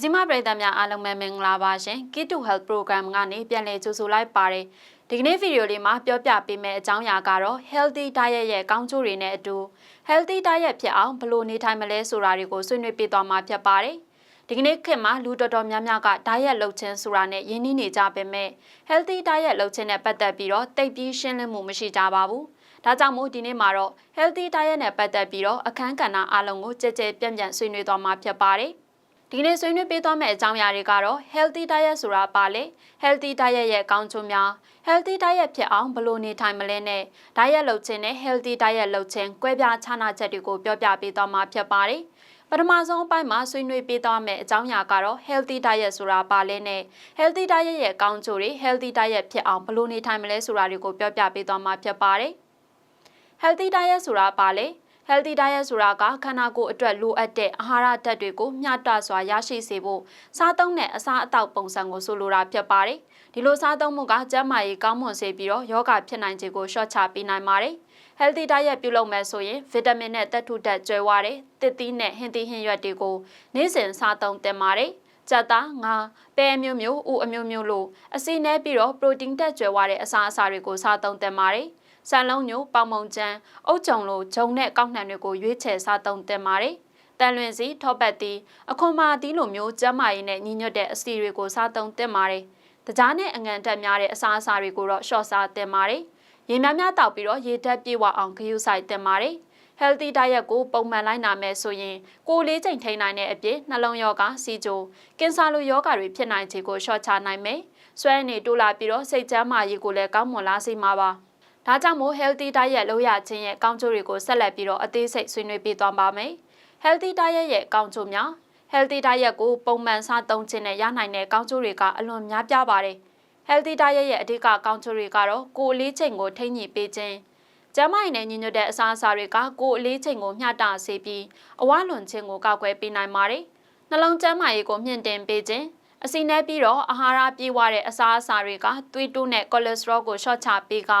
မြစီမပရိသတ်များအားလုံးပဲမင်္ဂလာပါရှင် Key to Health Program ကနေပြန်လည်ကြိုဆိုလိုက်ပါတယ်ဒီကနေ့ဗီဒီယိုလေးမှာပြောပြပေးမယ့်အကြောင်းအရာကတော့ Healthy Diet ရဲ့ကောင်းကျိုးတွေနဲ့အတူ Healthy Diet ဖြစ်အောင်ဘယ်လိုနေထိုင်မလဲဆိုတာတွေကိုဆွေးနွေးပြသွားမှာဖြစ်ပါတယ်ဒီကနေ့ခေတ်မှာလူတော်တော်များများက diet လုပ်ခြင်းဆိုတာနဲ့ယဉ်နှီးနေကြပေမဲ့ healthy diet လုပ်ခြင်းနဲ့ပတ်သက်ပြီးတော့တိတ်ပြီးရှင်းလင်းမှုမရှိကြပါဘူး။ဒါကြောင့်မို့ဒီနေ့မှာတော့ healthy diet နဲ့ပတ်သက်ပြီးတော့အခန်းကဏ္ဍအလုံးကိုကြည်ကြဲပြန့်ပြန့်ဆွေးနွေးသွားမှာဖြစ်ပါတယ်။ ဒီနေ့ဆွေးနွေးပေးသွားမယ့်အကြောင်းအရာတွေကတော့ healthy diet ဆိုတာပါလေ healthy diet ရဲ့အကောင်းကျိုးများ healthy diet ဖြစ်အောင်ဘယ်လိုနေထိုင်မလဲနဲ့ diet လုပ်ခြင်းနဲ့ healthy diet လုပ်ခြင်းကွဲပြားခြားနာချက်တွေကိုပြောပြပေးသွားမှာဖြစ်ပါတယ်ပထမဆုံးအပိုင်းမှာဆွေးနွေးပေးသွားမယ့်အကြောင်းအရာကတော့ healthy diet ဆိုတာပါလဲနဲ့ healthy diet ရဲ့အကောင်းကျိုးတွေ healthy diet ဖြစ်အောင်ဘယ်လိုနေထိုင်မလဲဆိုတာတွေကိုပြောပြပေးသွားမှာဖြစ်ပါတယ်။ healthy diet ဆိုတာပါလေ healthy diet ဆိုတာကခန္ဓာကိုယ်အတွက်လိုအပ်တဲ့အာဟာရဓာတ်တွေကိုမျှတစွာရရှိစေဖို့စားသုံးတဲ့အစာအသောက်ပုံစံကိုဆိုလိုတာဖြစ်ပါတယ်။ဒီလိုစားသုံးမှုကကျန်းမာရေးကောင်းမွန်စေပြီးတော့ယောဂဖြစ်နိုင်ခြေကိုလျှော့ချပေးနိုင်ပါတယ်။ healthy diet ပြုလုပ်မယ်ဆိုရင်ဗီတာမင်နဲ့သက်ထုဓာတ်ကျွဲဝတဲ့တစ်သီးနဲ့ဟင်းသီးဟင်းရွက်တွေကိုနေ့စဉ်စားသုံးသင့်ပါတယ်။ကြက်သားငါပဲအမျိုးမျိုးဥအမျိုးမျိုးလို့အစီနဲပြီးတော့ပရိုတင်းတက်ကျွဲဝတဲ့အစာအစာတွေကိုစားသုံးသင့်ပါတယ်။ ဆန်လုံးညိုပေါင်မုံကျန်းအုတ်ကြုံလိုဂျုံနဲ့ကောက်နှံတွေကိုရွေးချယ်စားသုံးသင့်ပါတယ်။တန်လွင်စီထောပတ်တီအခွန်မာတီလိုမျိုးကျန်းမာရေးနဲ့ညီညွတ်တဲ့အစီတွေကိုစားသုံးသင့်ပါတယ်။တကြားနဲ့အငံတက်များတဲ့အစားအစာတွေကိုတော့ရှော့စားသင့်ပါတယ်။ရေများများတောက်ပြီးတော့ရေဓာတ်ပြေဝအောင်ဂရုစိုက်သင့်ပါတယ်။ healthy diet ကိုပုံမှန်လိုက်နာမယ်ဆိုရင်ကိုယ်လေးချိန်ထိန်းနိုင်တဲ့အပြင်နှလုံးရောဂါစီဂျိုကင်ဆာလိုယောဂါတွေဖြစ်နိုင်ခြေကိုရှော့ချနိုင်မယ်။ဆွဲနေတိုးလာပြီးတော့စိတ်ကျန်းမာရေးကိုလည်းကောင်းမွန်လာစေမှာပါ။ ဒါကြောင့်မို့ healthy diet လုပ်ရခြင်းရဲ့ကောင်းကျိုးတွေကိုဆက်လက်ပြီးတော့အသေးစိတ်ဆွေးနွေးပေးသွားပါမယ်။ healthy diet ရဲ့ကောင်းကျိုးများ healthy diet ကိုပုံမှန်စားသုံးခြင်းနဲ့ရနိုင်တဲ့ကောင်းကျိုးတွေကအလွန်များပြားပါတယ်။ healthy diet ရဲ့အဓိကကောင်းကျိုးတွေကတော့ကိုယ်အလေးချိန်ကိုထိန်းညှိပေးခြင်းကျန်းမာရေးနဲ့ညီညွတ်တဲ့အစားအစာတွေကကိုယ်အလေးချိန်ကိုမျှတစေပြီးအဝလွန်ခြင်းကိုကောက်ွယ်ပေးနိုင်ပါတယ်။နှလုံးကျန်းမာရေးကိုမြင့်တင်ပေးခြင်း အစီနဲ့ပြီးတော့အာဟာရပြည့်ဝတဲ့အစားအစာတွေကသွေးတိုးနဲ့ကိုလက်စထရောကိုရှော့ချပေးက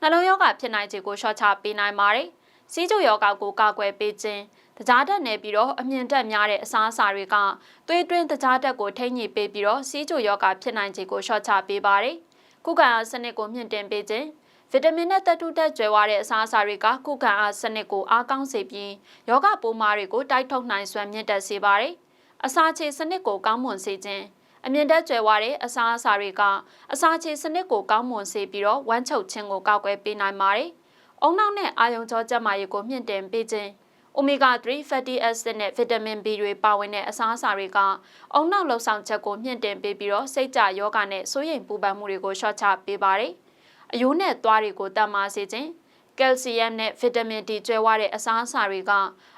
နှလုံးရောဂါဖြစ်နိုင်ခြေကိုရှော့ချပေးနိုင်ပါတယ်။စီးကျူရောဂါကိုကာကွယ်ပေးခြင်းတကြားတက်နေပြီးတော့အမြင့်တက်များတဲ့အစားအစာတွေကသွေးတွင်းတကြားတက်ကိုထိန်းညှိပေးပြီးတော့စီးကျူရောဂါဖြစ်နိုင်ခြေကိုရှော့ချပေးပါတယ်။ကုခံအားစနစ်ကိုမြင့်တင်ပေးခြင်းဗီတာမင်နဲ့သတ္တုတက်ကျွဲဝတဲ့အစားအစာတွေကကုခံအားစနစ်ကိုအားကောင်းစေပြီးယောဂပိုးမားတွေကိုတိုက်ထုတ်နိုင်စွမ်းမြင့်တက်စေပါတယ်။အစာချေစနစ်ကိုကောင်းမွန်စေခြင်း အမြင့်တက်ကျွယ်ဝတဲ့အစာအစာတွေကအစာချေစနစ်ကိုကောင်းမွန်စေပြီးတော့ဝမ်းချုပ်ခြင်းကိုကောက်ွယ်ပေးနိုင်ပါတယ်။အုံနောက်နဲ့အာယုံကြောကျန်းမာရေးကိုမြင့်တင်ပေးခြင်းအိုမီဂါ3 fatty acid နဲ့ဗီတာမင် B တွေပါဝင်တဲ့အစားအစာတွေကအုံနောက်လှုပ်ဆောင်ချက်ကိုမြင့်တင်ပေးပြီးတော့စိတ်ကြယောဂနဲ့စိုးရိမ်ပူပန်မှုတွေကိုရှော့ချပေးပါတယ်။အယိုးနဲ့သွားတွေကိုတတ်မာစေခြင်းကယ်လ်ဆီယမ်နဲ့ဗီတာမင် D ကျွဲဝတဲ့အစားအစာတွေက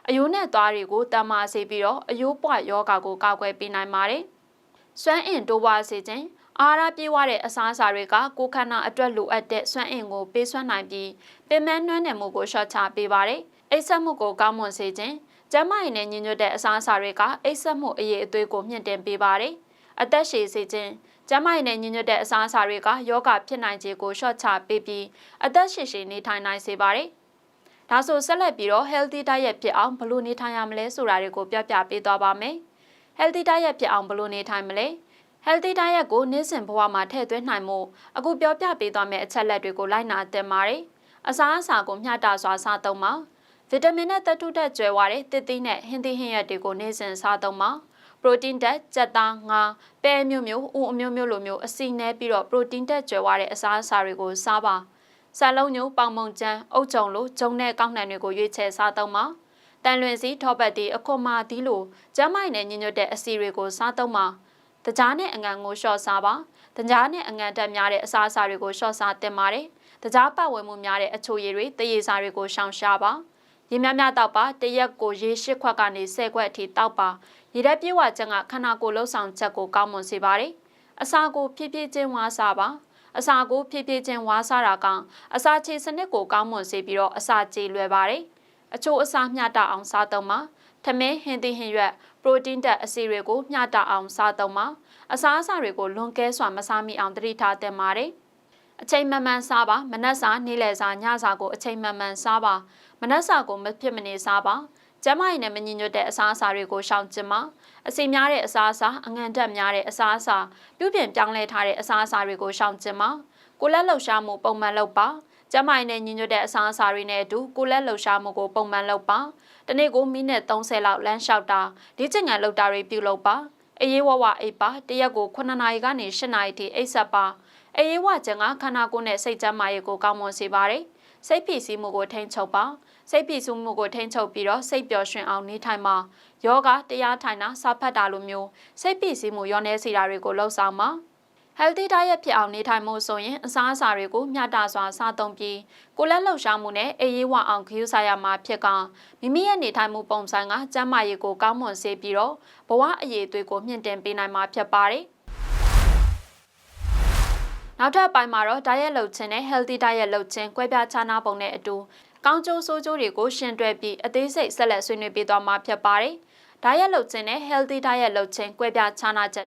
အယိုးနဲ့သွားတွေကိုတတ်မာစေပြီးတော့အယိုးပွားယောဂါကိုကာကွယ်ပေးနိုင်ပါတယ်။ စွမ်းအင်တိုးပွားစေခြင်းအာဟာရပြည့်ဝတဲ့အစားအစာတွေကကိုယ်ခန္ဓာအတွက်လိုအပ်တဲ့စွမ်းအင်ကိုပေးစွမ်းနိုင်ပြီးပင်မနှွမ်းနယ်မှုကိုရှော့ချပေးပါတယ်။အိပ်စက်မှုကိုကောင်းမွန်စေခြင်းကျန်းမာရေးနဲ့ညီညွတ်တဲ့အစားအစာတွေကအိပ်စက်မှုအရေးအသွေးကိုမြင့်တင်ပေးပါတယ်။အသက်ရှည်စေခြင်းကျန်းမာရေးနဲ့ညီညွတ်တဲ့အစားအစာတွေကယောဂဖြစ်နိုင်ခြေကိုရှော့ချပေးပြီးအသက်ရှည်ရှည်နေထိုင်နိုင်စေပါတယ်။ဒါဆိုဆက်လက်ပြီးတော့ healthy diet ဖြစ်အောင်ဘယ်လိုနေထိုင်ရမလဲဆိုတာတွေကိုပြပြပေးသွားပါမယ်။ healthy diet ဖြစ်အောင်ဘယ်လိုနေထိုင်မလဲ healthy diet ကိုနေ့စဉ်ဘဝမှာထည့်သွင်းနိုင်မှုအခုပြောပြပေးသွားမယ့်အချက်လက်တွေကိုလိုက်နာသင့်ပါတယ်အစားအစာကိုမျှတစွာစားသုံးပါဗီတာမင်နဲ့သတ္တုဓာတ်ကျွဲဝတဲ့တစ်သီးနဲ့ဟင်းသီးဟင်းရွက်တွေကိုနေ့စဉ်စားသုံးပါပရိုတင်းဓာတ်ကြက်သားငါပဲအမျိုးမျိုးဥအမျိုးမျိုးလိုမျိုးအစီနဲပြီးတော့ပရိုတင်းဓာတ်ကျွဲဝတဲ့အစားအစာတွေကိုစားပါဆန်လုံးညိုပေါင်မုံကျန်းအုတ်ကြုံလိုဂျုံနဲ့ကောက်နှံတွေကိုရွေးချယ်စားသုံးပါ တန်လွင်စီထောပတ်တီအခွန်မာတီလိုကျမ်းမိုင်နဲ့ညညွတ်တဲ့အစီတွေကိုစားသုံးပါတကြားနဲ့အငံကိုရှော့စားပါတကြားနဲ့အငံတက်များတဲ့အစားအစာတွေကိုရှော့စားတင်ပါတယ်တကြားပတ်ဝန်းမှုများတဲ့အချိုရည်တွေတရေစာတွေကိုရှောင်ရှားပါရေများများတောက်ပါတရက်ကိုရေရှစ်ခွက်ကနေ10ခွက်အထိတောက်ပါရေဓာတ်ပြေဝခြင်းကခန္ဓာကိုယ်လှုပ်ဆောင်ချက်ကိုကောင်းမွန်စေပါတယ်အစာကိုဖြည်းဖြည်းချင်းဝါစားပါအစာကိုဖြည်းဖြည်းချင်းဝါစားတာကအစာချေစနစ်ကိုကောင်းမွန်စေပြီးတော့အစာကြေလွယ်ပါတယ် အချို့အစာမျှတအောင်စားသုံးပါထမင်းဟင်းသီးဟင်းရွက်ပရိုတင်းဓာတ်အဆီတွေကိုမျှတအောင်စားသုံးပါအစားအစာတွေကိုလွန်ကဲစွာမစားမိအောင်တတိထားသင့်ပါတယ်အချိန်မှန်မှန်စားပါမနက်စာနေ့လယ်စာညစာကိုအချိန်မှန်မှန်စားပါမနက်စာကိုမဖြစ်မနေစားပါကျန်းမာရေးနဲ့မညီညွတ်တဲ့အစားအစာတွေကိုရှောင်ကျဉ်ပါအစီများတဲ့အစားအစာအငံတက်များတဲ့အစားအစာပြုပြင်ပြောင်းလဲထားတဲ့အစားအစာတွေကိုရှောင်ကျဉ်ပါကိုလက်လှုပ်ရှားမှုပုံမှန်လုပ်ပါ ကျန်းမာရေးနဲ့ညီညွတ်တဲ့အစားအစာတွေနဲ့အတူကိုလက်လှုပ်ရှားမှုကိုပုံမှန်လုပ်ပါတနေ့ကိုမိနစ်30လောက်လမ်းလျှောက်တာဒီကျင့်ငန်လုပ်တာတွေပြုလုပ်ပါအေးရေးဝဝအိပ်ပါတရက်ကို9နာရီကနေ10နာရီထိအိပ်ဆက်ပါအေးရေးဝကျန်ကခန္ဓာကိုယ်နဲ့စိတ်ကျန်းမာရေးကိုကောင်းမွန်စေပါတယ်စိတ်ဖိစီးမှုကိုထိန်းချုပ်ပါစိတ်ဖိစီးမှုကိုထိန်းချုပ်ပြီးတော့စိတ်ပျော်ရွှင်အောင်နေထိုင်ပါယောဂတရားထိုင်တာစာဖတ်တာလိုမျိုးစိတ်ဖိစီးမှုရောနေစေတာတွေကိုလှုပ်ဆောင်ပါ healthy diet ဖြစ်အောင်နေထိုင်မှုဆိုရင်အစားအစာတွေကိုမျှတစွာစားသုံးပြီးကိုလက်လှုပ်ရှားမှုနဲ့အေးရေးဝအောင်ခရူးစားရမှာဖြစ်ကမိမိရဲ့နေထိုင်မှုပုံစံကကျန်းမာရေးကိုကောင်းမွန်စေပြီးတော့ဘဝအရေးအသွေးကိုမြင့်တင်ပေးနိုင်မှာဖြစ်ပါတယ်။နောက်ထပ်ပိုင်းမှာတော့ diet လုပ်ခြင်းနဲ့ healthy diet လုပ်ခြင်းကွဲပြားခြားနားပုံနဲ့အတူကောင်းကျိုးဆိုးကျိုးတွေကိုရှင်းတွဲပြီးအသေးစိတ်ဆက်လက်ဆွေးနွေးပေးသွားမှာဖြစ်ပါတယ်။ diet လုပ်ခြင်းနဲ့ healthy diet လုပ်ခြင်းကွဲပြားခြားနားချက်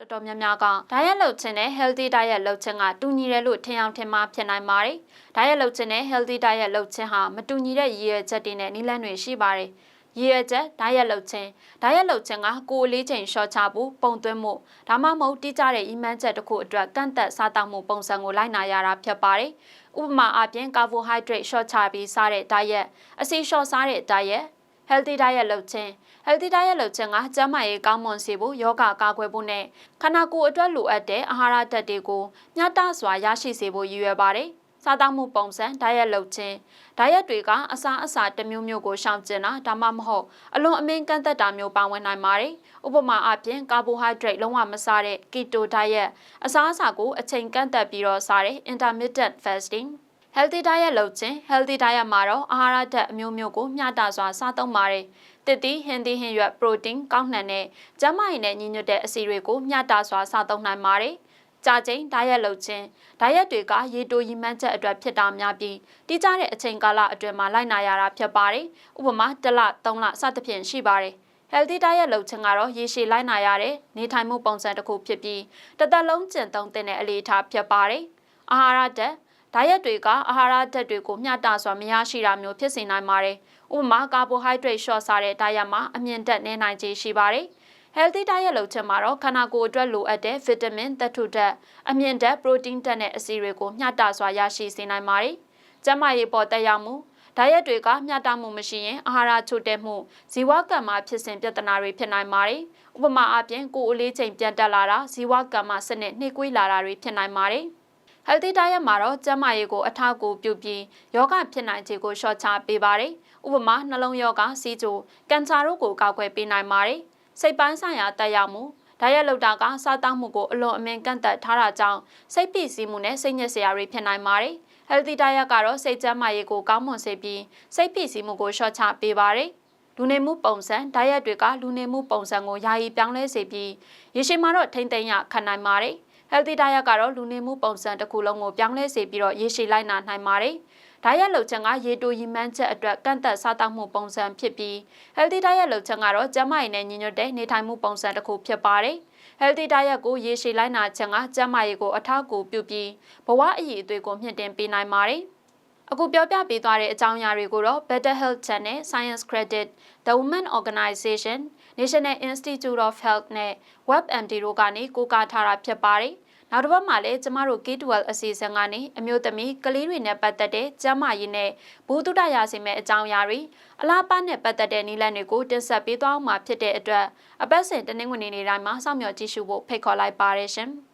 တော်တော်များများက diet လုပ်ခြင်းနဲ့ healthy diet လုပ်ခြင်းကတူညီတယ်လို့ထင်အောင်ထင်မှားဖြစ်နိုင်ပါတယ်။ diet လုပ်ခြင်းနဲ့ healthy diet လုပ်ခြင်းဟာမတူညီတဲ့ရည်ရွယ်ချက်တွေနဲ့နည်းလမ်းတွေရှိပါတယ်။ရည်ရွယ်ချက် diet လုပ်ခြင်း diet လုပ်ခြင်းကကိုယ်အလေးချိန်လျှော့ချဖို့ပုံသွင်းမှုဒါမှမဟုတ်တိကျတဲ့ဤမှန်းချက်တစ်ခုအတွက်ကန့်သက်စားတောက်မှုပုံစံကိုလိုက်နာရတာဖြစ်ပါတယ်။ဥပမာအပြင် carbohydrate လျှော့ချပြီးစားတဲ့ diet အဆီလျှော့စားတဲ့ diet healthy diet လုပ်ခြင်း healthy diet လုပ်ခြင်းကကျန်းမာရေးကောင်းမွန်စေဖို့ယောဂကာကွယ်ဖို့နဲ့ခန္ဓာကိုယ်အတွက်လိုအပ်တဲ့အာဟာရဓာတ်တွေကိုမျှတစွာရရှိစေဖို့ရည်ရွယ်ပါတယ်။စားသောက်မှုပုံစံ diet လုပ်ခြင်း diet တွေကအစားအစာတစ်မျိုးမျိုးကိုရှောင်ကျဉ်တာဒါမှမဟုတ်အလွန်အမင်းကန့်သက်တာမျိုးပါဝင်နိုင်ပါတယ်။ဥပမာအပြင် carbohydrate လုံးဝမစားတဲ့ keto diet အစားအစာကိုအချိန်ကန့်သက်ပြီးတော့စားတဲ့ intermittent fasting healthy diet လုပ်ခြင်း healthy diet မှာတော့အာဟာရဓာတ်အမျိုးမျိုးကိုမျှတစွာစားသုံးပါတယ်။တစ်သီးဟင်းသီးဟင်းရွက် protein ကောင်းနှံတဲ့ကျန်းမာရေးနဲ့ညီညွတ်တဲ့အဆီတွေကိုမျှတစွာစားသုံးနိုင်ပါတယ်။ကြာချိန်ဓာရက်လုပ်ခြင်းဓာရက်တွေကရေတိုရီမှန်းချက်အတွက်ဖြစ်တာများပြီးတိကျတဲ့အချိန်ကာလအတွင်းမှာလိုက်နာရတာဖြစ်ပါတယ်။ဥပမာတစ်လ၃လစသဖြင့်ရှိပါတယ်။ healthy diet လုပ်ခြင်းကတော့ရေရှည်လိုက်နာရတဲ့နေထိုင်မှုပုံစံတစ်ခုဖြစ်ပြီးတစ်သက်လုံးကျင့်သုံးတဲ့အလေးထားဖြစ်ပါတယ်။အာဟာရဓာတ် ဓာရက်တွေကအာဟာရဓာတ်တွေကိုမျှတစွာမရရှိတာမျိုးဖြစ်စေနိုင်ပါတယ်။ဥပမာကာဘိုဟိုက်ဒရိတ်ရှော့စားတဲ့ဓာရက်မှာအမြင့်တက်နေနိုင်ခြေရှိပါတယ်။ healthy diet လုပ်ချက်မှာတော့ခန္ဓာကိုယ်အတွက်လိုအပ်တဲ့ vitamin သတ္ထုဓာတ်အမြင့်ဓာတ် protein ဓာတ်နဲ့အဆီတွေကိုမျှတစွာရရှိစေနိုင်ပါတယ်။ကျန်းမာရေးပေါ်တက်ရောက်မှုဓာရက်တွေကမျှတမှုမရှိရင်အာဟာရချို့တဲ့မှုဇီဝကမ္မဖြစ်စဉ်ပြဿနာတွေဖြစ်နိုင်ပါတယ်။ဥပမာအပြင်ကိုယ်အလေးချိန်ပြန်တက်လာတာဇီဝကမ္မစနစ်နှိကွေးလာတာတွေဖြစ်နိုင်ပါတယ်။ healthy diet မှာတော့ကျန်းမာရေးကိုအထောက်အကူပြုပြီးယောဂဖြစ်နိုင်ခြေကိုလျှော့ချပေးပါတယ်။ဥပမာနှလုံးယောဂစီးကျိုကင်ဆာတို့ကိုကာကွယ်ပေးနိုင်ပါတယ်။စိတ်ပိုင်းဆိုင်ရာတက်ရောက်မှုဒါရက်လောက်တာကစားတောက်မှုကိုအလွန်အမင်းကန့်သက်ထားတာကြောင့်စိတ်ဖိစီးမှုနဲ့စိတ်ညစ်စရာတွေဖြစ်နိုင်ပါတယ်။ healthy diet ကတော့စိတ်ကျန်းမာရေးကိုကောင်းမွန်စေပြီးစိတ်ဖိစီးမှုကိုလျှော့ချပေးပါတယ်။လူနေမှုပုံစံဓာရက်တွေကလူနေမှုပုံစံကိုယာယီပြောင်းလဲစေပြီးရေရှည်မှာတော့ထိမ့်သိမ်းရခံနိုင်ပါတယ်။ healthy diet ကတော့လူနေမှုပုံစံတစ်ခုလုံးကိုပြောင်းလဲစေပြီးတော့ရေရှည်လိုက်နာနိုင်ပါတယ်။ diet လုပ်ခြင်းကရေတိုရီမှန်းချက်အတွက်ကန့်သက်စားသောက်မှုပုံစံဖြစ်ပြီး healthy diet လုပ်ခြင်းကတော့ကျန်းမာရေးနဲ့ညီညွတ်တဲ့နေထိုင်မှုပုံစံတစ်ခုဖြစ်ပါတယ်။ healthy diet ကိုရေရှည်လိုက်နာခြင်းကကျန်းမာရေးကိုအထောက်အကူပြုပြီးဘဝအရေးအသွေးကိုမြင့်တင်ပေးနိုင်ပါတယ်။ အခုပြောပြပေးသွားတဲ့အကြောင်းအရာတွေကိုတော့ Better Health Channel Science Credit The Women Organization National Institute of Health နဲ့ WebMD တို့ကနေကိုးကားထားတာဖြစ်ပါတယ်။နောက်တစ်ပတ်မှာလည်းကျမတို့ K12 အစီအစဉ်ကနေအမျိုးသမီးကလေးတွေနဲ့ပတ်သက်တဲ့ကျန်းမာရေးနဲ့ဘူတုဒရစီမဲ့အကြောင်းအရာတွေအလားပါနဲ့ပတ်သက်တဲ့နည်းလမ်းတွေကိုတင်ဆက်ပေးသွားမှာဖြစ်တဲ့အတွက်အပတ်စဉ်တနင်္ဂနွေနေ့တိုင်းမှာစောင့်မျှော်ကြည့်ရှုဖို့ဖိတ်ခေါ်လိုက်ပါရရှင်။